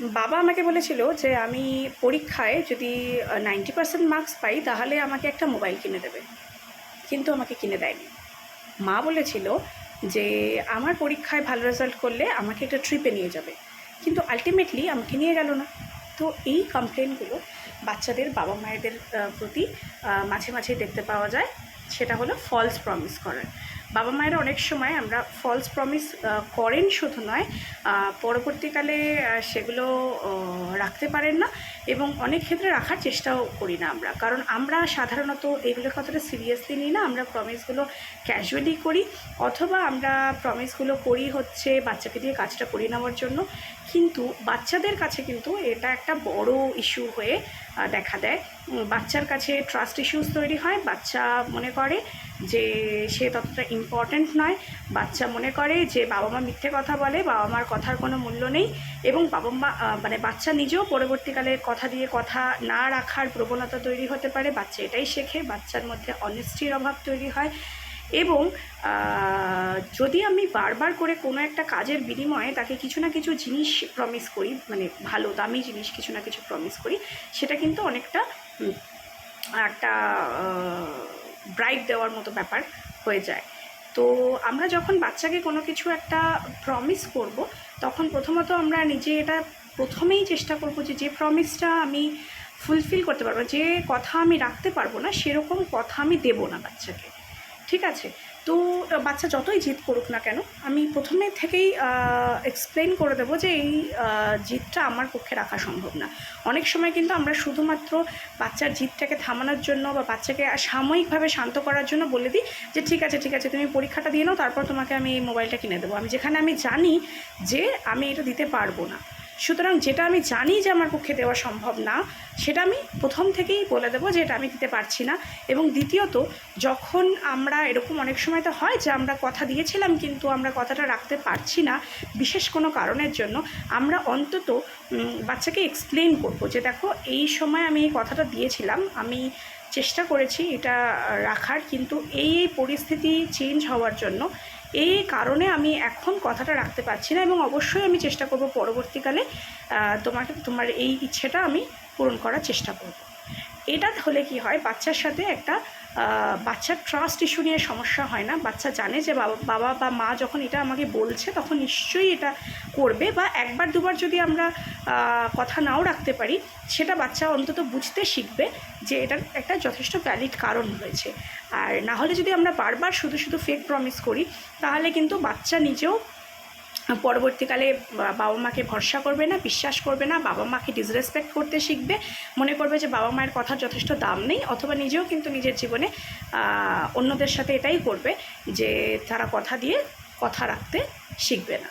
বাবা আমাকে বলেছিল যে আমি পরীক্ষায় যদি নাইনটি পার্সেন্ট মার্কস পাই, তাহলে আমাকে একটা মোবাইল কিনে দেবে। কিন্তু আমাকে কিনে দেয়নি। মা বলেছিল যে, আমার পরীক্ষায় ভালো রেজাল্ট করলে আমাকে একটা ট্রিপে নিয়ে যাবে। কিন্তু আলটিমেটলি আমাকে নিয়ে গেল না। তো এই কমপ্লেনগুলো বাচ্চাদের বাবা মায়েদের প্রতি মাঝে মাঝে দেখতে পাওয়া যায়। সেটা হলো ফলস প্রমিস করার। বাবা মায়েরা অনেক সময় আমরা ফলস প্রমিস করেন শুধু নয় পরবর্তীকালে সেগুলো রাখতে পারেন না। এবং অনেক ক্ষেত্রে রাখার চেষ্টাও করি না আমরা। কারণ আমরা সাধারণত এগুলো কতটা সিরিয়াসলি নিই না, আমরা প্রমিসগুলো ক্যাজুয়ালি করি অথবা আমরা প্রমিসগুলো করি হচ্ছে বাচ্চাকে দিয়ে কাজটা করিয়ে নেওয়ার জন্য। কিন্তু বাচ্চাদের কাছে কিন্তু এটা একটা বড় ইস্যু হয়ে দেখা দেয়। বাচ্চার কাছে ট্রাস্ট ইস্যুস তৈরি হয়। বাচ্চা মনে করে যে সে ততটা ইম্পর্ট্যান্ট নয়। বাচ্চা মনে করে যে বাবা মা মিথ্যে কথা বলে, বাবা মার কথার কোনো মূল্য নেই এবং বাবা মা মানে বাচ্চা নিজেও পরবর্তীকালে কথা দিয়ে কথা না রাখার প্রবণতা তৈরি হতে পারে। বাচ্চা এটাই শেখে, বাচ্চার মধ্যে অনেস্টির অভাব তৈরি হয়। এবং যদি আমি বারবার করে কোনো একটা কাজের বিনিময়ে তাকে কিছু না কিছু জিনিস প্রমিস করি মানে ভালো, দামি জিনিস কিছু না কিছু প্রমিস করি, সেটা কিন্তু অনেকটা একটা ব্রাইট দেওয়ার মতো ব্যাপার হয়ে যায়। তো আমরা যখন বাচ্চাকে কোনো কিছু একটা প্রমিস করব, তখন প্রথমত আমরা নিজে এটা প্রথমেই চেষ্টা করব যে যে প্রমিসটা আমি ফুলফিল করতে পারব, যে কথা আমি রাখতে পারব না, সেরকম কথা আমি দেবো না বাচ্চাকে। ঠিক আছে? তো বাচ্চা যতই জিদ করুক না কেন, আমি প্রথমে থেকেই এক্সপ্লেন করে দেবো যে এই জিদটা আমার পক্ষে রাখা সম্ভব না। অনেক সময় কিন্তু আমরা শুধুমাত্র বাচ্চার জিদটাকে থামানোর জন্য বা বাচ্চাকে সাময়িকভাবে শান্ত করার জন্য বলে দিই যে, ঠিক আছে ঠিক আছে, তুমি পরীক্ষাটা দিয়ে নাও, তারপর তোমাকে আমি এই মোবাইলটা কিনে দেবো। আমি যেখানে আমি জানি যে, আমি এটা দিতে পারব না। সুতরাং যেটা আমি জানি যে আমার পক্ষে দেওয়া সম্ভব না, সেটা আমি প্রথম থেকেই বলে দেবো যে এটা আমি দিতে পারছি না। এবং দ্বিতীয়ত, যখন আমরা, এরকম অনেক সময় তো হয় যে আমরা কথা দিয়েছিলাম কিন্তু আমরা কথাটা রাখতে পারছি না, বিশেষ কোনো কারণের জন্য, আমরা অন্তত বাচ্চাকে এক্সপ্লেন করব যে দেখো, এই সময় আমি এই কথাটা দিয়েছিলাম, আমি চেষ্টা করেছি এটা রাখার, কিন্তু এই এই পরিস্থিতি চেঞ্জ হওয়ার জন্য এই কারণে আমি এখন কথাটা রাখতে পারছি না এবং অবশ্যই আমি চেষ্টা করব পরবর্তীকালে তোমাকে, তোমার এই ইচ্ছেটা আমি পূরণ করার চেষ্টা করব। এটা হলে কি হয়, বাচ্চার সাথে একটা বাচ্চার ট্রাস্ট ইস্যু নিয়ে সমস্যা হয় না। বাচ্চা জানে যে বাবা বাবা বা মা যখন এটা আমাকে বলছে, তখন নিশ্চয়ই এটা করবে বা একবার দুবার যদি আমরা কথা নাও রাখতে পারি, সেটা বাচ্চা অন্তত বুঝতে শিখবে যে এটার একটা যথেষ্ট ভ্যালিড কারণ রয়েছে। আর না হলে যদি আমরা বারবার শুধু শুধু ফেক প্রমিস করি, তাহলে কিন্তু বাচ্চা নিজেও পরবর্তীকালে বাবা মাকে ভরসা করবে না, বিশ্বাস করবে না, বাবা মাকে ডিসরেসপেক্ট করতে শিখবে, মনে করবে যে বাবা মায়ের কথার যথেষ্ট দাম নেই, অথবা নিজেও কিন্তু নিজের জীবনে অন্যদের সাথে এটাই করবে যে তারা কথা দিয়ে কথা রাখতে শিখবে না।